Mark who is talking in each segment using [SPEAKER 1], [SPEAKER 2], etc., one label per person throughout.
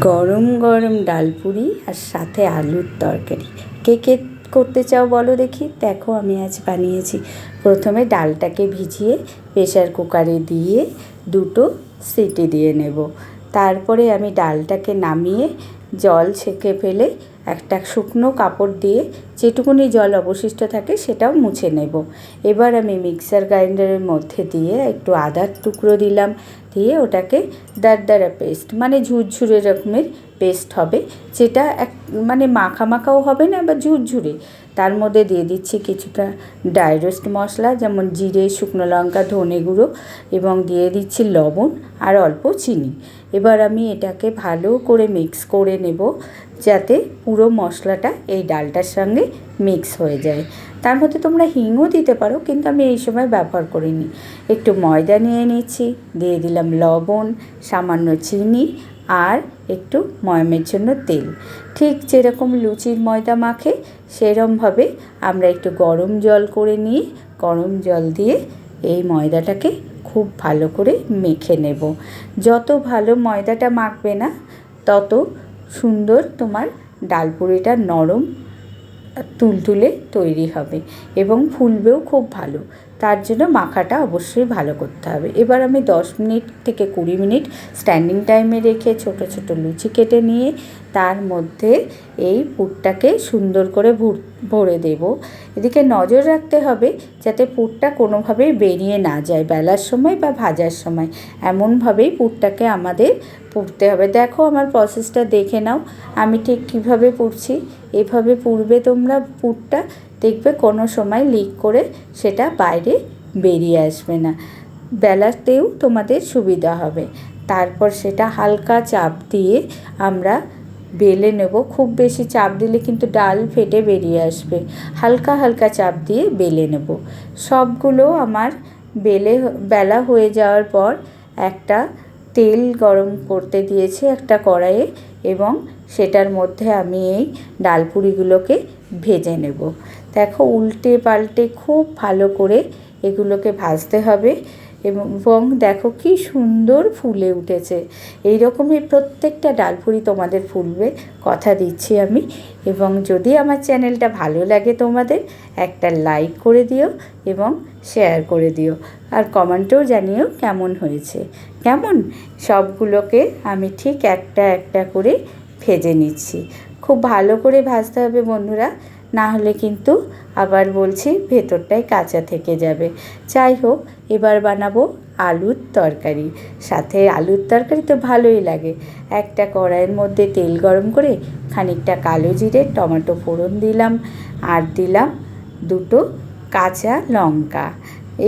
[SPEAKER 1] গরম গরম ডাল পুরি আর সাথে আলুর তরকারি। কে কে করতে চাও বলো দেখি। দেখো আমি আজ বানিয়েছি। প্রথমে ডালটাকে ভিজিয়ে প্রেশার কুকারে দিয়ে দুটো সিটি দিয়ে নেব। তারপরে আমি ডালটাকে নামিয়ে জল ছেঁকে ফেলে একটা শুকনো কাপড় দিয়ে যেটুকুনি জল অবশিষ্ট থাকে সেটাও মুছে নেব। এবার আমি মিক্সার গ্রাইন্ডারের মধ্যে দিয়ে একটু আদার টুকরো দিলাম। দিয়ে ওটাকে দারদারা পেস্ট মানে ঝুরঝুরে রকমের পেস্ট হবে, যেটা এক মানে মাখা মাখাও হবে না বা ঝুরঝুরে। তার মধ্যে দিয়ে দিচ্ছি কিছুটা ড্রাই রোস্ট মশলা, যেমন জিরে, শুকনো লঙ্কা, ধনে গুঁড়ো এবং দিয়ে দিচ্ছি লবণ আর অল্প চিনি। এবার আমি এটাকে ভালো করে মিক্স করে নেব, যাতে পুরো মশলাটা এই ডালটার সঙ্গে মিক্স হয়ে যায়। তার মধ্যে তোমরা হিংও দিতে পারো, কিন্তু আমি এই সময় ব্যবহার করিনি। একটু ময়দা নিয়ে নিচ্ছি, দিয়ে দিলাম লবণ, সামান্য চিনি আর একটু ময়মের জন্য তেল। ঠিক যেরকম লুচির ময়দা মাখে সেরমভাবে আমরা একটু গরম জল করে নিয়ে, গরম জল দিয়ে এই ময়দাটাকে খুব ভালো করে মেখে নেব। যত ভালো ময়দাটা মাখবে না, তত সুন্দর তোমার ডালপুরিটা নরম তুলতুলে তৈরি হবে এবং ফুলবেও খুব ভালো। তার জন্য মাখাটা অবশ্যই ভালো করতে হবে। এবার আমি দশ মিনিট থেকে কুড়ি মিনিট স্ট্যান্ডিং টাইমে রেখে ছোট ছোট লুচি কেটে নিয়ে তার মধ্যে এই পুরটাকে সুন্দর করে ভরে দেব। এদিকে নজর রাখতে হবে যাতে পুরটা কোনোভাবেই বেরিয়ে না যায় বেলার সময় বা ভাজার সময়। এমনভাবেই পুরটাকে আমাদের পুড়তে হবে। দেখো আমার প্রসেসটা দেখে নাও। আমি ঠিক কীভাবে পুড়ছি এভাবে পুড়বে তোমরা পুরটা? দেখবে কোনো সময় লিক করে সেটা বাইরে বেরিয়ে আসবে না। বেলাতেও তোমাদের সুবিধা হবে। তারপর সেটা হালকা চাপ দিয়ে আমরা বেলে নেব। খুব বেশি চাপ দিলে কিন্তু ডাল ফেটে বেরিয়ে আসবে। হালকা হালকা চাপ দিয়ে বেলে নেব। সবগুলো আমার বেলে বেলা হয়ে যাওয়ার পর একটা তেল গরম করতে দিয়েছি একটা কড়াইয়ে এবং সেটার মধ্যে আমি এই ডালপুরিগুলোকে ভেজে নেব। দেখো উল্টে পাল্টে খুব ভালো করে এগুলোকে ভাজতে হবে এবং দেখো কি সুন্দর ফুলে উঠেছে। এই রকমই প্রত্যেকটা ডালপুরি তোমাদের ফুলবে, কথা দিচ্ছি আমি। এবং যদি আমার চ্যানেলটা ভালো লাগে তোমাদের, একটা লাইক করে দিও এবং শেয়ার করে দিও। আর কমেন্টেও জানিও কেমন হয়েছে। কেমন? সবগুলোকে আমি ঠিক একটা একটা করে ভেজে নিচ্ছি। খুব ভালো করে ভাজতে হবে বন্ধুরা, না হলে কিন্তু আবার বলছি ভেতরটাই কাঁচা থেকে যাবে। যাই হোক, এবার বানাবো আলুর তরকারি। সাথে আলুর তরকারি তো ভালোই লাগে। একটা কড়াইয়ের মধ্যে তেল গরম করে খানিকটা কালো জিরে, টমেটো ফোড়ন দিলাম আর দিলাম দুটো কাঁচা লঙ্কা।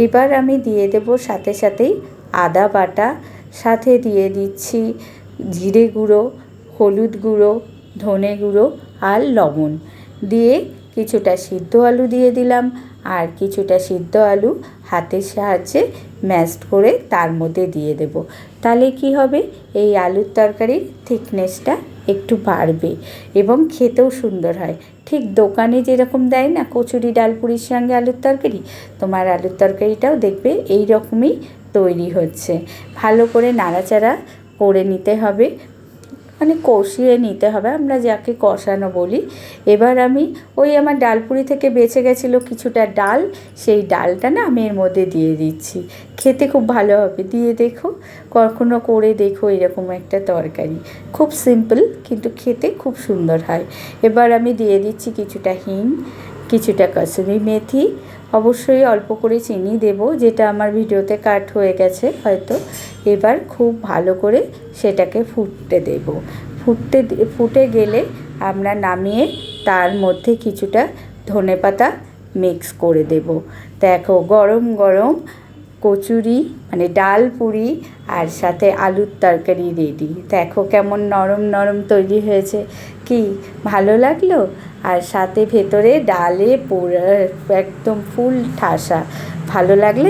[SPEAKER 1] এবার আমি দিয়ে দেব সাথে সাথেই আদা বাটা, সাথে দিয়ে দিচ্ছি জিরে গুঁড়ো হলুদ গুঁড়ো, ধনে গুঁড়ো আর লবণ। দিয়ে কিছুটা সিদ্ধ আলু দিয়ে দিলাম আর কিছুটা সিদ্ধ আলু হাতের সাহায্যে ম্যাশড করে তার মধ্যে দিয়ে দেব। তাহলে কি হবে? এই আলুর তরকারির থিকনেসটা একটু বাড়বে এবং খেতেও সুন্দর হয়। ঠিক দোকানে যেরকম দেয় না কচুরি, ডালপুরির সঙ্গে আলুর তরকারি, তোমার আলুর তরকারিটাও দেখবে এই রকমই তৈরি হচ্ছে। ভালো করে নাড়াচাড়া করে নিতে হবে। মানে কষিয়ে নিতে হবে, আমরা যাকে কষানো বলি। এবার আমি ওই আমার ডালপুরি থেকে বেঁচে গেছিল কিছুটা ডাল, সেই ডালটা না আমি এর মধ্যে দিয়ে দিচ্ছি। খেতে খুব ভালো হবে, দিয়ে দেখো, কখনো করে দেখো এরকম একটা তরকারি। খুব সিম্পল কিন্তু খেতে খুব সুন্দর হয়। এবার আমি দিয়ে দিচ্ছি কিছুটা হিং কিছুটা কসুরি মেথি অবশ্যই অল্প করে চিনি দেব, যেটা আমার ভিডিওতে কাট হয়ে গেছে হয়তো। এবার খুব ভালো করে সেটাকে ফুটতে দেব। ফুটতে ফুটে গেলে আমরা নামিয়ে তার মধ্যে কিছুটা ধনে পাতা মিক্স করে দেব। দেখো গরম গরম কচুরি মানে ডাল পুরি আর সাথে আলুর তরকারি রেডি। দেখো কেমন নরম নরম তৈরি হয়েছে। কি, ভালো লাগল? আর সাথে ভেতরে ডালে পুরো একদম ফুল ঠাসা। ভালো লাগলে